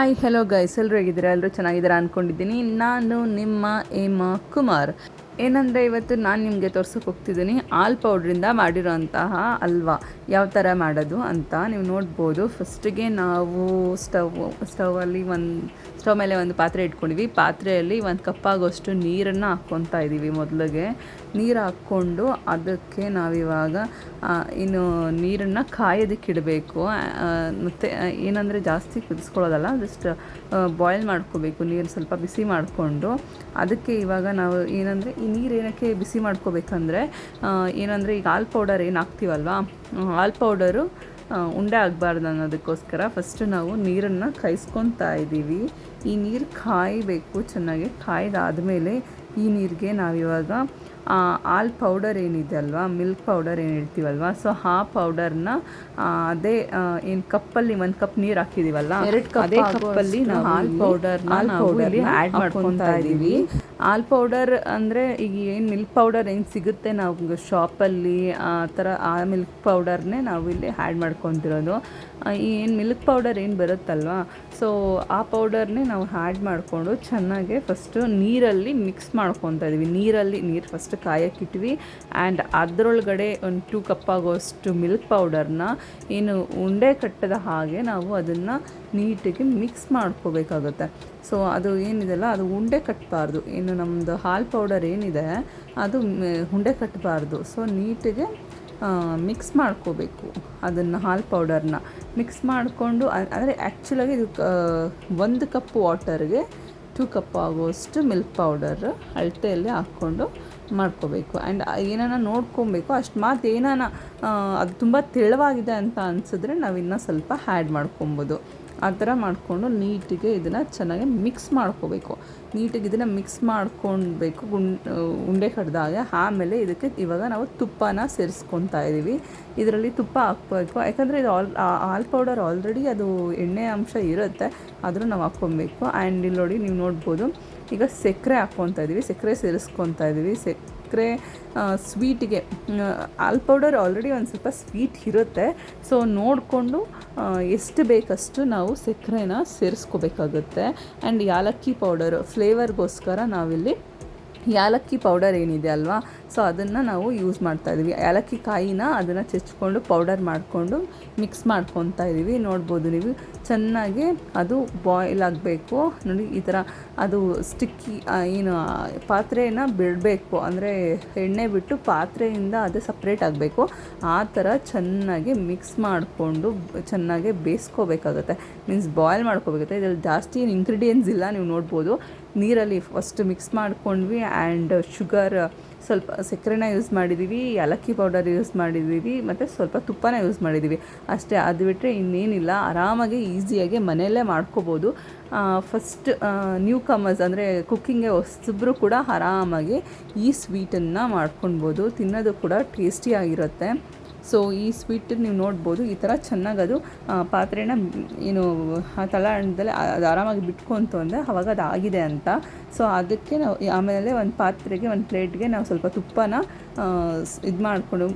Hi hello guys ಎಲ್ಲರೂ ಹೇಗಿದ್ದೀರಾ? ಎಲ್ಲರೂ ಚೆನ್ನಾಗಿದ್ದೀರಾ ಅಂದ್ಕೊಂಡಿದ್ದೀನಿ ನಾನು ನಿಮ್ಮ ಹೇಮ ಕುಮಾರ್. ಏನಂದರೆ ಇವತ್ತು ನಾನು ನಿಮಗೆ ತೋರ್ಸೋಕೆ ಹೋಗ್ತಿದ್ದೀನಿ. ಹಾಲ್ ಪೌಡ್ರಿಂದ ಮಾಡಿರೋಂತಹ ಹಲ್ವಾ. ಯಾವ ಥರ ಮಾಡೋದು ಅಂತ ನೀವು ನೋಡ್ಬೋದು. ಫಸ್ಟಿಗೆ ನಾವು ಸ್ಟವ್ ಸ್ಟವಲ್ಲಿ ಒಂದು, ಸ್ಟವ್ ಮೇಲೆ ಒಂದು ಪಾತ್ರೆ ಇಟ್ಕೊಂಡಿವಿ ಪಾತ್ರೆಯಲ್ಲಿ ಒಂದು ಕಪ್ಪಾಗೋಷ್ಟು ನೀರನ್ನು ಹಾಕ್ಕೊತಾ ಇದ್ದೀವಿ ಮೊದಲಿಗೆ. ನೀರು ಹಾಕ್ಕೊಂಡು ಅದಕ್ಕೆ ನಾವಿವಾಗ ಇನ್ನು ನೀರನ್ನು ಕಾಯೋದಕ್ಕೆ ಇಡಬೇಕು. ಮತ್ತು ಏನಂದರೆ ಜಾಸ್ತಿ ಕುದಿಸ್ಕೊಳ್ಳೋದಲ್ಲ, ಜಸ್ಟ್ ಬಾಯ್ಲ್ ಮಾಡ್ಕೋಬೇಕು, ನೀರು ಸ್ವಲ್ಪ ಬಿಸಿ ಮಾಡಿಕೊಂಡು. ಅದಕ್ಕೆ ಇವಾಗ ನಾವು ಏನಂದರೆ, ಈ ನೀರು ಏನಕ್ಕೆ ಬಿಸಿ ಮಾಡ್ಕೋಬೇಕಂದ್ರೆ ಏನಂದರೆ ಈಗ ಹಾಲು ಪೌಡರ್ ಏನು ಹಾಕ್ತೀವಲ್ವಾ? ಹಾಲ್ ಪೌಡರು ಉಂಡೆ ಆಗಬಾರ್ದು ಅನ್ನೋದಕ್ಕೋಸ್ಕರ ಫಸ್ಟು ನಾವು ನೀರನ್ನು ಕಾಯಿಸ್ಕೊತಾ ಇದ್ದೀವಿ. ಈ ನೀರು ಕಾಯಬೇಕು, ಚೆನ್ನಾಗಿ ಕಾಯ್ದಾದ್ಮೇಲೆ ಈ ನೀರಿಗೆ ನಾವಿವಾಗ ಹಾಲ್ ಪೌಡರ್ ಏನಿದೆ ಅಲ್ವಾ? ಮಿಲ್ಕ್ ಪೌಡರ್ ಏನು ಹೇಳ್ತೀವಲ್ವ? ಸೊ ಆ ಪೌಡರ್ನ ಅದೇ ಏನು ಕಪ್ಪಲ್ಲಿ ಒಂದು ಕಪ್ ನೀರು ಹಾಕಿದೀವಲ್ಲ? ಅದೇ ಕಪ್ಪಲ್ಲಿ ನಾವು ಹಾಲ್ ಪೌಡರ್ ಹಾಲ್ನ ಆ್ಯಡ್ ಮಾಡ್ಕೊತಾ ಇದ್ದೀವಿ. ಹಾಲ್ ಪೌಡರ್ ಅಂದರೆ ಈಗ ಏನು ಮಿಲ್ಕ್ ಪೌಡರ್ ಏನು ಸಿಗುತ್ತೆ ನಾವು ಶಾಪಲ್ಲಿ ಆ ಥರ ಆ ಮಿಲ್ಕ್ ಪೌಡರ್ನೇ ನಾವು ಇಲ್ಲಿ ಆ್ಯಡ್ ಮಾಡ್ಕೊತಿರೋದು. ಈ ಏನು ಮಿಲ್ಕ್ ಪೌಡರ್ ಏನು ಬರುತ್ತಲ್ವಾ? ಸೊ ಆ ಪೌಡರ್ನೇ ನಾವು ಆ್ಯಡ್ ಮಾಡಿಕೊಂಡು ಚೆನ್ನಾಗೆ ಫಸ್ಟು ನೀರಲ್ಲಿ ಮಿಕ್ಸ್ ಮಾಡ್ಕೊತಾ ಇದ್ದೀವಿ. ನೀರಲ್ಲಿ ನೀರು ಫಸ್ಟ್ ಕಾಯಕ್ಕಿಟ್ವಿ ಆ್ಯಂಡ್ ಅದರೊಳಗಡೆ ಒಂದು ಟೂ ಕಪ್ ಆಗೋಷ್ಟು ಮಿಲ್ಕ್ ಪೌಡರ್ನ ಏನು ಉಂಡೆ ಕಟ್ಟದ ಹಾಗೆ ನಾವು ಅದನ್ನು ನೀಟಿಗೆ ಮಿಕ್ಸ್ ಮಾಡ್ಕೋಬೇಕಾಗುತ್ತೆ. ಸೊ ಅದು ಏನಿದೆಲ್ಲ? ಅದು ಉಂಡೆ ಕಟ್ಟಬಾರ್ದು ಏನು ನಮ್ಮದು ಹಾಲು ಪೌಡರ್ ಏನಿದೆ, ಅದು ಉಂಡೆ ಕಟ್ಟಬಾರ್ದು ಸೊ ನೀಟಿಗೆ ಮಿಕ್ಸ್ ಮಾಡ್ಕೋಬೇಕು ಅದನ್ನು ಹಾಲು ಪೌಡರ್ನ ಮಿಕ್ಸ್ ಮಾಡಿಕೊಂಡು ಅಂದರೆ ಆ್ಯಕ್ಚುಲಾಗಿ ಇದು ಒಂದು ಕಪ್ ವಾಟರ್ಗೆ ಟೂ ಕಪ್ ಆಗುವಷ್ಟು ಮಿಲ್ಕ್ ಪೌಡರ್ ಅಳತೆಯಲ್ಲಿ ಹಾಕ್ಕೊಂಡು ಮಾಡ್ಕೋಬೇಕು. ಆ್ಯಂಡ್ ಏನಾನ ನೋಡ್ಕೊಬೇಕು, ಅಷ್ಟು ಮಾತು ಏನಾನ ಅದು ತುಂಬ ತೆಳುವಾಗಿದೆ ಅಂತ ಅನಿಸಿದ್ರೆ ನಾವು ಇನ್ನೂ ಸ್ವಲ್ಪ ಆ್ಯಡ್ ಮಾಡ್ಕೊಬೋದು. ಆ ಥರ ಮಾಡಿಕೊಂಡು ನೀಟಿಗೆ ಇದನ್ನು ಚೆನ್ನಾಗಿ ಮಿಕ್ಸ್ ಮಾಡ್ಕೋಬೇಕು. ನೀಟಿಗೆ ಇದನ್ನು ಮಿಕ್ಸ್ ಮಾಡ್ಕೊಳ್ಬೇಕು ಗುಂಡ್ ಉಂಡೆ ಕಡ್ದಾಗ. ಆಮೇಲೆ ಇದಕ್ಕೆ ಇವಾಗ ನಾವು ತುಪ್ಪನ ಸೇರಿಸ್ಕೊತಾ ಇದ್ದೀವಿ ಇದರಲ್ಲಿ ತುಪ್ಪ ಹಾಕ್ಬೇಕು. ಯಾಕಂದರೆ ಇದು ಆಲ್ ಹಾಲ್ ಪೌಡರ್ ಆಲ್ರೆಡಿ ಅದು ಎಣ್ಣೆ ಅಂಶ ಇರುತ್ತೆ. ಆದರೂ ನಾವು ಹಾಕ್ಕೊಬೇಕು. ಆ್ಯಂಡ್ ಇಲ್ಲಿ ನೋಡಿ ನೀವು ನೋಡ್ಬೋದು. ಈಗ ಸಕ್ಕರೆ ಹಾಕ್ಕೊತಾ ಇದ್ದೀವಿ ಸಕ್ಕರೆ ಸೇರಿಸ್ಕೊತಾ ಇದ್ದೀವಿ ಸಕ್ಕರೆ ಸ್ವೀಟಿಗೆ ಆಲ್ ಪೌಡರ್ ಆಲ್ರೆಡಿ ಒಂದು ಸ್ವಲ್ಪ ಸ್ವೀಟ್ ಇರುತ್ತೆ. ಸೊ ನೋಡಿಕೊಂಡು ಎಷ್ಟು ಬೇಕಷ್ಟು ನಾವು ಸಕ್ಕರೆನ ಸೇರಿಸ್ಕೋಬೇಕಾಗುತ್ತೆ. ಆ್ಯಂಡ್ ಯಾಲಕ್ಕಿ ಪೌಡರು ಫ್ಲೇವರ್ಗೋಸ್ಕರ ನಾವಿಲ್ಲಿ ಯಾಲಕ್ಕಿ ಪೌಡರ್ ಏನಿದೆ ಅಲ್ವಾ? ಸೊ ಅದನ್ನು ನಾವು ಯೂಸ್ ಮಾಡ್ತಾ ಇದ್ದೀವಿ ಯಾಲಕ್ಕಿ ಕಾಯಿನ ಅದನ್ನು ಚೆಚ್ಕೊಂಡು ಪೌಡರ್ ಮಾಡಿಕೊಂಡು ಮಿಕ್ಸ್ ಮಾಡ್ಕೊತಾ ಇದ್ದೀವಿ ನೋಡ್ಬೋದು ನೀವು. ಚೆನ್ನಾಗಿ ಅದು ಬಾಯ್ಲ್ ಆಗಬೇಕು. ನೋಡಿ, ಈ ಥರ ಅದು ಸ್ಟಿಕ್ಕಿ ಏನು ಪಾತ್ರೆನ ಬಿಡಬೇಕು. ಅಂದರೆ ಎಣ್ಣೆ ಬಿಟ್ಟು ಪಾತ್ರೆಯಿಂದ ಅದು ಸಪ್ರೇಟ್ ಆಗಬೇಕು. ಆ ಥರ ಚೆನ್ನಾಗಿ ಮಿಕ್ಸ್ ಮಾಡಿಕೊಂಡು ಚೆನ್ನಾಗಿ ಬೇಯಿಸ್ಕೋಬೇಕಾಗುತ್ತೆ. ಮೀನ್ಸ್ ಬಾಯ್ಲ್ ಮಾಡ್ಕೋಬೇಕಾಗುತ್ತೆ. ಇದರಲ್ಲಿ ಜಾಸ್ತಿ ಏನು ಇಂಗ್ರೀಡಿಯೆಂಟ್ಸ್ ಇಲ್ಲ, ನೀವು ನೋಡ್ಬೋದು. ನೀರಲ್ಲಿ ಫಸ್ಟ್ ಮಿಕ್ಸ್ ಮಾಡ್ಕೊಂಡ್ವಿ ಆ್ಯಂಡ್ ಶುಗರ್ ಸ್ವಲ್ಪ ಸಕ್ಕರೆನ ಯೂಸ್ ಮಾಡಿದ್ದೀವಿ ಏಲಕ್ಕಿ ಪೌಡರ್ ಯೂಸ್ ಮಾಡಿದ್ದೀವಿ ಮತ್ತು ಸ್ವಲ್ಪ ತುಪ್ಪನ ಯೂಸ್ ಮಾಡಿದ್ದೀವಿ ಅಷ್ಟೇ ಅದು ಬಿಟ್ಟರೆ ಇನ್ನೇನಿಲ್ಲ, ಆರಾಮಾಗಿ ಈಸಿಯಾಗಿ ಮನೆಯಲ್ಲೇ ಮಾಡ್ಕೋಬೋದು. ಫಸ್ಟ್ ನ್ಯೂ ಕಮರ್ಸ್ ಅಂದರೆ ಕುಕ್ಕಿಂಗ್ಗೆ ಹೊಸಬ್ರು ಕೂಡ ಆರಾಮಾಗಿ ಈ ಸ್ವೀಟನ್ನು ಮಾಡ್ಕೊಳ್ಬೋದು ತಿನ್ನೋದು ಕೂಡ ಟೇಸ್ಟಿಯಾಗಿರುತ್ತೆ ಸೊ ಈ ಸ್ವೀಟ್ ನೀವು ನೋಡ್ಬೋದು. ಈ ಥರ ಚೆನ್ನಾಗಿ ಅದು ಪಾತ್ರೆನ, ಏನು ತಳಹಣ್ಣದಲ್ಲಿ ಅದು ಆರಾಮಾಗಿ ಬಿಟ್ಕೊಂತು ಅಂದರೆ ಅವಾಗ ಅದು ಆಗಿದೆ ಅಂತ. ಸೊ ಅದಕ್ಕೆ ನಾವು ಆಮೇಲೆ ಒಂದು ಪಾತ್ರೆಗೆ, ಒಂದು ಪ್ಲೇಟ್ಗೆ ನಾವು ಸ್ವಲ್ಪ ತುಪ್ಪನ ಇದು ಮಾಡಿಕೊಂಡು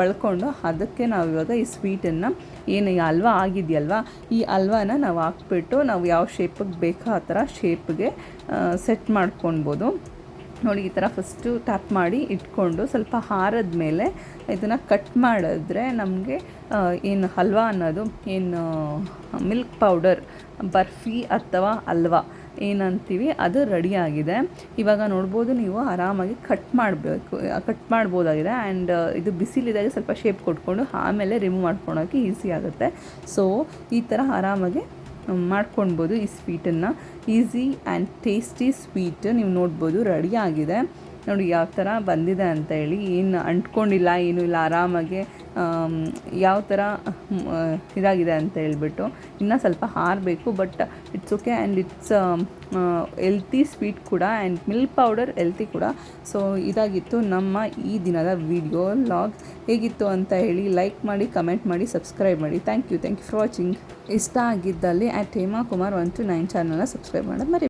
ಬಳ್ಕೊಂಡು ಅದಕ್ಕೆ ನಾವು ಇವಾಗ ಈ ಸ್ವೀಟನ್ನು ಏನು, ಈ ಹಲ್ವಾ ಆಗಿದೆಯಲ್ವಾ, ಈ ಹಲ್ವಾನ ನಾವು ಹಾಕ್ಬಿಟ್ಟು ನಾವು ಯಾವ ಶೇಪಿಗೆ ಬೇಕೋ ಆ ಥರ ಶೇಪ್ಗೆ ಸೆಟ್ ಮಾಡ್ಕೊಳ್ಬೋದು ನೋಡಿ, ಈ ಥರ ಫಸ್ಟು ಟ್ಯಾಪ್ ಮಾಡಿ ಇಟ್ಕೊಂಡು ಸ್ವಲ್ಪ ಹಾರದ ಮೇಲೆ ಇದನ್ನು ಕಟ್ ಮಾಡಿದ್ರೆ ನಮಗೆ ಏನು ಹಲ್ವಾ ಅನ್ನೋದು, ಏನು ಮಿಲ್ಕ್ ಪೌಡರ್ ಬರ್ಫಿ ಅಥವಾ ಹಲ್ವಾ ಏನಂತೀವಿ, ಅದು ರೆಡಿಯಾಗಿದೆ ಇವಾಗ ನೋಡ್ಬೋದು ನೀವು ಆರಾಮಾಗಿ ಕಟ್ ಮಾಡಬೇಕು ಕಟ್ ಮಾಡ್ಬೋದಾಗಿದೆ. ಆ್ಯಂಡ್ ಇದು ಬಿಸಿಲಿದಾಗ ಸ್ವಲ್ಪ ಶೇಪ್ ಕೊಟ್ಕೊಂಡು ಆಮೇಲೆ ರಿಮೂವ್ ಮಾಡ್ಕೊಳೋಕ್ಕೆ ಈಸಿ ಆಗುತ್ತೆ. ಸೊ ಈ ಥರ ಆರಾಮಾಗಿ ಮಾಡ್ಕೊಳ್ಬೋದು ಈ ಸ್ವೀಟನ್ನು. ಈಸಿ ಆ್ಯಂಡ್ ಟೇಸ್ಟಿ ಸ್ವೀಟ್ ನೀವು ನೋಡ್ಬೋದು ರೆಡಿ ಆಗಿದೆ. ನೋಡಿ, ಯಾವ ಥರ ಬಂದಿದೆ ಅಂತ ಹೇಳಿ, ಏನು ಅಂಟ್ಕೊಂಡಿಲ್ಲ, ಏನೂ ಇಲ್ಲ, ಆರಾಮಾಗಿ ಯಾವ ಥರ ಇದಾಗಿದೆ ಅಂತ ಹೇಳ್ಬಿಟ್ಟು ಇನ್ನೂ ಸ್ವಲ್ಪ ಹಾರಬೇಕು, but it's okay and it's healthy sweet ಕೂಡ ಆ್ಯಂಡ್ ಮಿಲ್ಕ್ ಪೌಡರ್ ಎಲ್ತಿ ಕೂಡ. ಸೊ ಇದಾಗಿತ್ತು ನಮ್ಮ ಈ ದಿನದ ವಿಡಿಯೋ ಲಾಗ್ ಹೇಗಿತ್ತು ಅಂತ ಹೇಳಿ ಲೈಕ್ ಮಾಡಿ ಕಮೆಂಟ್ ಮಾಡಿ ಸಬ್ಸ್ಕ್ರೈಬ್ ಮಾಡಿ. Thank you thank you for watching ಇಷ್ಟ ಆಗಿದ್ದಲ್ಲಿ at Hema Kumar one two nine ಚಾನಲ್ನ ಸಬ್ಸ್ಕ್ರೈಬ್ ಮಾಡೋದು ಮರಿ